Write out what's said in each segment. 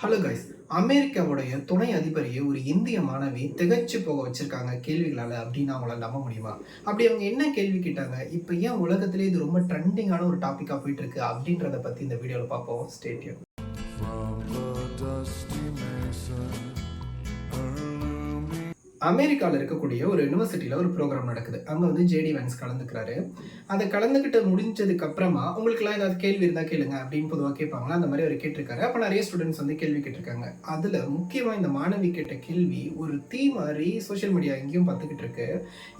Hello guys அமெரிக்காவுடைய துணை அதிபரையே ஒரு இந்திய மாணவி திகைச்சு போக வச்சிருக்காங்க கேள்விகளால் அப்படின்னு அவங்கள நம்ப முடியுமா? அப்படி அவங்க என்ன கேள்வி கேட்டாங்க? இப்போ ஏன் உலகத்திலே இது ரொம்ப ட்ரெண்டிங்கான ஒரு டாப்பிக்காக போயிட்டு இருக்கு அப்படின்றத பற்றி இந்த வீடியோவில் பார்ப்போம். ஸ்டேடியம் அமெரிக்காவில் இருக்கக்கூடிய ஒரு யூனிவர்சிட்டியில் ஒரு ப்ரோக்ராம் நடக்குது. அங்கே வந்து ஜேடி வன்ஸ் கலந்துக்கிறாரு. அதை கலந்துக்கிட்டு முடிஞ்சதுக்கு அப்புறமா உங்களுக்குலாம் ஏதாவது கேள்வி இருந்தால் கேளுங்க அப்படின்னு பொதுவாக கேட்பாங்களா அந்த மாதிரி அவர் கேட்டிருக்காரு. அப்போ நிறைய ஸ்டூடெண்ட்ஸ் வந்து கேள்வி கேட்டிருக்காங்க. அதில் முக்கியமாக இந்த மாணவி கேட்ட கேள்வி ஒரு தீ மாதிரி சோஷியல் மீடியா எங்கேயும் பார்த்துக்கிட்டு இருக்கு.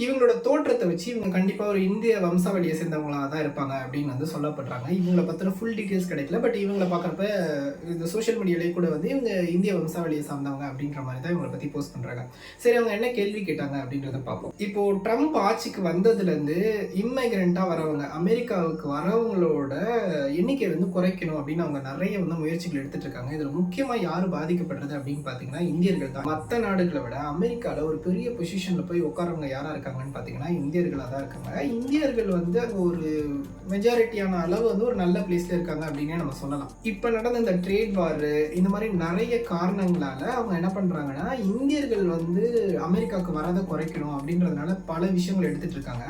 இவங்களோட தோற்றத்தை வச்சு இவங்க கண்டிப்பாக ஒரு இந்திய வம்சாவளியை சேர்ந்தவங்களா தான் இருப்பாங்க அப்படின்னு வந்து சொல்லப்படுறாங்க. இவங்களை பற்றின ஃபுல் டீட்டெயில்ஸ் கிடைக்கல. பட் இவங்களை பார்க்குறப்ப இந்த சோஷியல் மீடியாலே கூட வந்து இவங்க இந்திய வம்சாவளியை சார்ந்தவங்க அப்படின்ற மாதிரி தான் இவங்களை பற்றி போஸ்ட் பண்ணுறாங்க சரி அவங்க என்ன கேள்வி கேட்டாங்க அப்படின்றத பார்ப்போம். இப்போ ட்ரம்ப் ஆட்சிக்கு வந்ததுலேருந்து இம்மைக்ரெண்ட்டாக வரவங்க அமெரிக்காவுக்கு வரவங்களோட எண்ணிக்கை வந்து குறைக்கணும் அப்படின்னு அவங்க நிறைய வந்து முயற்சிகள் எடுத்துட்டு இருக்காங்க. இதில் முக்கியமாக யார் பாதிக்கப்படுறது அப்படின்னு பார்த்தீங்கன்னா இந்தியர்கள் தான். மற்ற நாடுகளை விட அமெரிக்காவில் ஒரு பெரிய பொசிஷனில் போய் உட்காரவங்க யாராக இருக்காங்கன்னு பார்த்தீங்கன்னா இந்தியர்களாக தான் இருக்காங்க. இந்தியர்கள் வந்து அங்கே ஒரு மெஜாரிட்டியான அளவு வந்து ஒரு நல்ல பிளேஸ்ல இருக்காங்க அப்படின்னே நம்ம சொல்லலாம். இப்போ நடந்த இந்த ட்ரேட் வார் இந்த மாதிரி நிறைய காரணங்களால அவங்க என்ன பண்றாங்கன்னா இந்தியர்கள் வந்து அமெரிக்காவுக்கு வரதை குறைக்கணும் அப்படின்றதுனால பல விஷயங்கள் எடுத்துட்டு இருக்காங்க.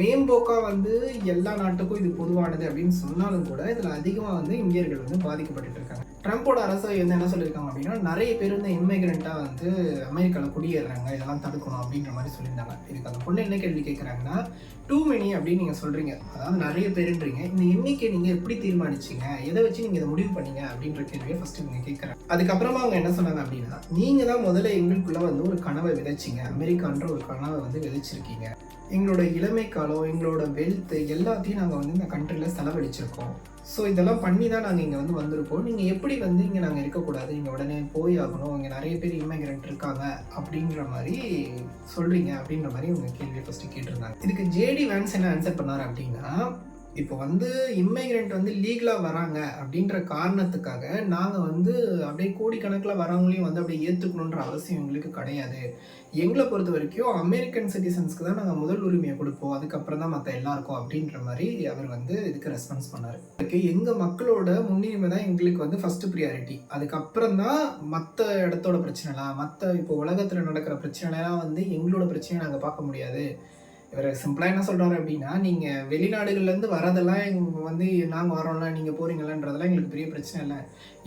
மேம்போக்கா வந்து எல்லா நாட்டுக்கும் இது பொதுவானது அப்படின்னு சொன்னாலும் கூட இதுல அதிகமா வந்து இந்தியர்கள் வந்து பாதிக்கப்பட்டு இருக்காங்க. ட்ரம்ப்போட அரசு வந்து என்ன சொல்லியிருக்காங்க அப்படின்னா நிறைய பேர் வந்து இம்மிகிரண்டா வந்து அமெரிக்காவில் குடியேறாங்க இதெல்லாம் தடுக்கணும் அப்படின்ற மாதிரி சொல்லியிருந்தாங்க. இதுக்கு அந்த பொண்ணு என்ன கேள்வி கேட்குறாங்கன்னா டூ மெனி அப்படின்னு நீங்கள் சொல்கிறீங்க அதாவது நிறைய பேருன்றீங்க. இந்த எண்ணிக்கை நீங்கள் எப்படி தீர்மானிச்சீங்க? எதை வச்சு நீங்கள் இதை முடிவு பண்ணீங்க? அப்படின்ற கேள்வியை ஃபஸ்ட்டு நீங்கள் கேட்குறாங்க அதுக்கப்புறமா அவங்க என்ன சொன்னாங்க அப்படின்னா நீங்கள் தான் முதல்ல எங்களுக்குள்ள வந்து ஒரு கனவை விதைச்சிங்க. அமெரிக்கான்ற ஒரு கனவை வந்து விதைச்சிருக்கீங்க. எங்களோட இளமை காலம் எங்களோட வெல்த் எல்லாத்தையும் நாங்கள் வந்து இந்த கண்ட்ரியில் செலவழிச்சிருக்கோம். ஸோ இதெல்லாம் பண்ணி தான் நாங்கள் இங்கே வந்து வந்திருக்கோம். நீங்கள் எப்படி வந்து இங்கே நாங்கள் இருக்கக்கூடாது? இங்கே உடனே போய் ஆகணும். இங்கே நிறைய பேர் இமிகிரண்ட் இருக்காங்க அப்படின்ற மாதிரி சொல்கிறீங்க அப்படின்ற மாதிரி உங்கள் கேள்வியை ஃபஸ்ட்டு கேட்டிருந்தாங்க. இதுக்கு ஜேடி வேன்ஸ் என்ன ஆன்சர் பண்ணார் அப்படின்னா இப்போ வந்து இம்மைக்ரெண்ட் வந்து லீகலாக வராங்க அப்படின்ற காரணத்துக்காக நாங்கள் வந்து அப்படியே கோடிக்கணக்கில் வரவங்களையும் வந்து அப்படியே ஏற்றுக்கணுன்ற அவசியம் எங்களுக்கு கிடையாது. எங்களை பொறுத்த வரைக்கும் அமெரிக்கன் சிட்டிசன்ஸ்க்கு தான் நாங்கள் முதல் உரிமையை கொடுப்போம். அதுக்கப்புறம் தான் மற்ற எல்லாருக்கும் அப்படின்ற மாதிரி அவர் வந்து இதுக்கு ரெஸ்பான்ஸ் பண்ணார். ஓகே எங்கள் மக்களோட முன்னுரிமை தான் எங்களுக்கு வந்து ஃபஸ்ட்டு ப்ரியாரிட்டி அதுக்கப்புறம் தான் மற்ற இடத்தோட பிரச்சனைலாம் மற்ற இப்போ உலகத்தில் நடக்கிற பிரச்சனைலாம் வந்து எங்களோட பிரச்சனையை நாங்கள் பார்க்க முடியாது. இவர் சிம்பிளாக என்ன சொல்கிறாரு அப்படின்னா நீங்கள் வெளிநாடுகள்லேருந்து வரதெல்லாம் எங்கள் வந்து நாங்கள் வரோம்ல நீங்கள் போகிறீங்களான்றதெல்லாம் எங்களுக்கு பெரிய பிரச்சனை இல்லை.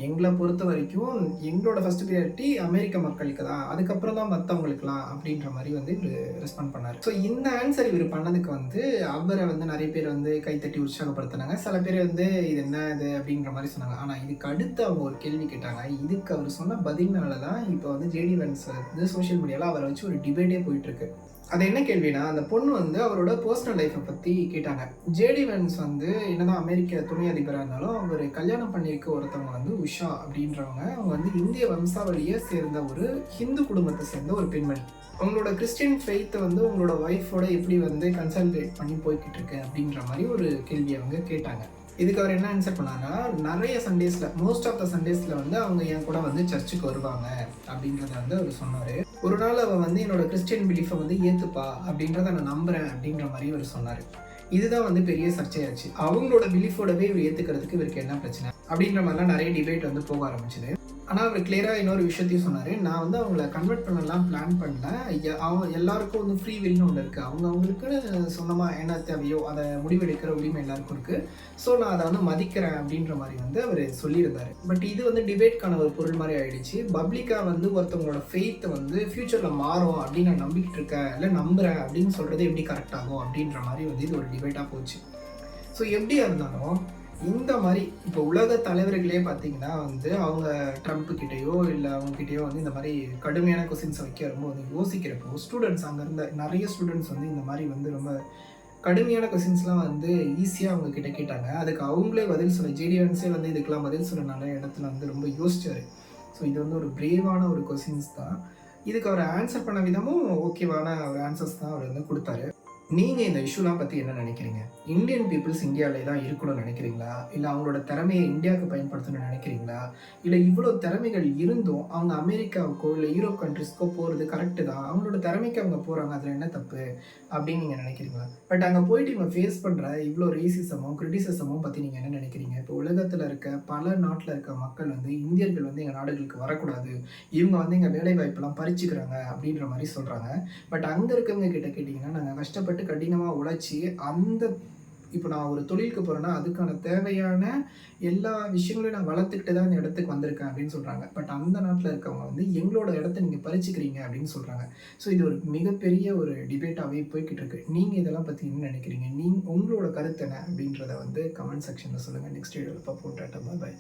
எங்களை பொறுத்த வரைக்கும் எங்களோட ஃபர்ஸ்ட் ப்ரியாரிட்டி அமெரிக்க மக்களுக்கு தான். அதுக்கப்புறம் தான் மற்றவங்களுக்குலாம் அப்படின்ற மாதிரி வந்து இவர் ரெஸ்பாண்ட் பண்ணார். ஸோ இந்த ஆன்சர் இவர் பண்ணதுக்கு வந்து அவரை வந்து நிறைய பேர் வந்து கைத்தட்டி உற்சாகப்படுத்தினாங்க. சில பேர் வந்து இது என்ன இது? அப்படின்ற மாதிரி சொன்னாங்க. ஆனால் இதுக்கு அடுத்து அவங்க ஒரு கேள்வி கேட்டாங்க. இதுக்கு அவர் சொன்ன பதில்னால தான் இப்போ வந்து ஜேடி வென்ஸ் வந்து சோஷியல் மீடியாவில் அவரை வச்சு ஒரு டிபேட்டே போயிட்டுருக்கு அது என்ன கேள்வினா அந்த பொண்ணு வந்து அவரோட பர்சனல் லைஃப்பை பற்றி கேட்டாங்க. ஜேடி வென்ஸ் வந்து என்னதான் அமெரிக்க துணை அதிபராக இருந்தாலும் அவர் கல்யாணம் பண்ணியிருக்க ஒருத்தவங்க வந்து உஷா அப்படின்றவங்க. அவங்க வந்து இந்திய வம்சாவளியை சேர்ந்த ஒரு ஹிந்து குடும்பத்தை சேர்ந்த ஒரு பெண்மணி. அவங்களோட கிறிஸ்டின் ஃபெய்த்தை வந்து உங்களோட ஒய்ஃபோட எப்படி வந்து கன்சல்டேட் பண்ணி போய்கிட்டு இருக்கு அப்படின்ற மாதிரி ஒரு கேள்வியை அவங்க கேட்டாங்க. இதுக்கு அவர் என்ன ஆன்சர் பண்ணாங்கன்னா நிறைய சண்டேஸில் மோஸ்ட் ஆஃப் த சண்டேஸில் வந்து அவங்க என் கூட வந்து சர்ச்சுக்கு வருவாங்க அப்படின்றத வந்து அவர் சொன்னார். ஒரு நாள் அவள் வந்து என்னோட கிறிஸ்டியன் பிலீஃபை வந்து ஏற்றுப்பா அப்படின்றத நான் நம்புறேன் அப்படின்ற மாதிரி அவர் சொன்னார். இதுதான் வந்து பெரிய சர்ச்சையாச்சு. அவங்களோட பிலீஃபோடவே இவர் ஏற்றுக்கிறதுக்கு இவருக்கு என்ன பிரச்சனை அப்படின்ற மாதிரிலாம் நிறைய டிபேட் வந்து போக ஆரம்பிச்சுது. ஆனால் அவர் கிளியராக இன்னொரு விஷயத்தையும் சொன்னார். நான் வந்து அவங்கள கன்வெர்ட் பண்ணலாம் பிளான் பண்ணல. அவன் அவங்க எல்லாருக்கும் வந்து ஃப்ரீ வில்னு ஒன்று இருக்குது அவங்க அவங்களுக்குன்னு சொந்தமாக என்ன தேவையோ அதை முடிவெடுக்கிற உரிமை எல்லாருக்கும் இருக்குது ஸோ நான் அதை வந்து மதிக்கிறேன் அப்படின்ற மாதிரி வந்து அவர் சொல்லியிருந்தார். பட் இது வந்து டிபேட்கான ஒரு பொருள் மாதிரி ஆயிடுச்சு. பப்ளிக்காக வந்து ஒருத்தவங்களோட ஃபெய்த்தை வந்து ஃப்யூச்சரில் மாறும் அப்படின்னு நான் நம்பிக்கிட்டு இருக்கேன். இல்லை நம்புகிறேன் அப்படின்னு சொல்கிறது எப்படி கரெக்டாகும் அப்படின்ற மாதிரி வந்து இது ஒரு டிபேட்டாக போச்சு. ஸோ எப்படியா இருந்தாலும் இந்த மாதிரி இப்போ உலக தலைவர்களே பார்த்தீங்கன்னா வந்து அவங்க ட்ரம்ப் கிட்டேயோ இல்லை அவங்க கிட்டேயோ வந்து இந்த மாதிரி கடுமையான கொஸ்டின்ஸ் வைக்க ரொம்ப வந்து யோசிக்கிறப்போ ஸ்டூடெண்ட்ஸ் அங்கேருந்து நிறைய ஸ்டூடெண்ட்ஸ் வந்து இந்த மாதிரி வந்து ரொம்ப கடுமையான கொஸ்டின்ஸ்லாம் வந்து ஈஸியாக அவங்க கிட்ட கேட்டாங்க. அதுக்கு அவங்களே பதில் சொல்ல ஜேடிஎன்ஸே வந்து இதுக்கெல்லாம் பதில் சொல்ல நிறைய இடத்துல வந்து ரொம்ப யோசிச்சார். ஸோ இது வந்து ஒரு பிரேவான ஒரு கொஸ்டின்ஸ் தான். இதுக்கு அவர் ஆன்சர் பண்ண விதமும் ஓகேவான ஒரு ஆன்சர்ஸ் தான் அவர் வந்து கொடுத்தாரு. நீங்கள் இந்த இஷ்யூலாம் பற்றி என்ன நினைக்கிறீங்க? இந்தியன் பீப்புள்ஸ் இந்தியாவிலே தான் இருக்கணும்னு நினைக்கிறீங்களா? இல்லை அவங்களோட திறமையை இந்தியாவுக்கு பயன்படுத்தணும்னு நினைக்கிறீங்களா? இல்லை இவ்வளோ திறமைகள் இருந்தும் அவங்க அமெரிக்காவுக்கோ இல்லை யூரோப் கண்ட்ரிஸ்க்கோ போகிறது கரெக்டு தான். அவங்களோட திறமைக்கு அவங்க போகிறாங்க அதில் என்ன தப்பு? அப்படின்னு நீங்கள் நினைக்கிறீங்களா? பட் அங்கே போயிட்டு இவங்க ஃபேஸ் பண்ணுற இவ்வளோ ரேசிசமும் கிரிட்டிசிசமும் பற்றி நீங்கள் என்ன நினைக்கிறீங்க? இப்போ உலகத்தில் இருக்க பல நாட்டில் இருக்க மக்கள் வந்து இந்தியர்கள் வந்து எங்கள் நாடுகளுக்கு வரக்கூடாது. இவங்க வந்து எங்கள் வேலை வாய்ப்பெல்லாம் பறிச்சுக்கிறாங்க அப்படின்ற மாதிரி சொல்கிறாங்க பட் அங்கே இருக்கவங்க கிட்ட கேட்டிங்கன்னா நாங்கள் கஷ்டப்பட்டு கடினமாக உழைச்சி அந்த இப்போ நான் ஒரு தொழிலுக்கு போகிறேன்னா அதுக்கான தேவையான எல்லா விஷயங்களையும் நான் வளர்த்துக்கிட்டு தான் இந்த இடத்துக்கு வந்திருக்கேன் அப்படின்னு சொல்கிறாங்க பட் அந்த நாட்டில் இருக்கவங்க வந்து எங்களோட இடத்த நீங்கள் பறிச்சுக்கிறீங்க அப்படின்னு சொல்கிறாங்க ஸோ இது ஒரு மிகப்பெரிய ஒரு டிபேட்டாகவே போய்கிட்டு இருக்கு. நீங்கள் இதெல்லாம் பற்றி என்ன நினைக்கிறீங்க? நீ உங்களோட கருத்து என்ன அப்படின்றத வந்து கமெண்ட் செக்ஷனில் சொல்லுங்கள் நெக்ஸ்ட் வீடியோவில் பார்ப்போம். டாட்டா பாய்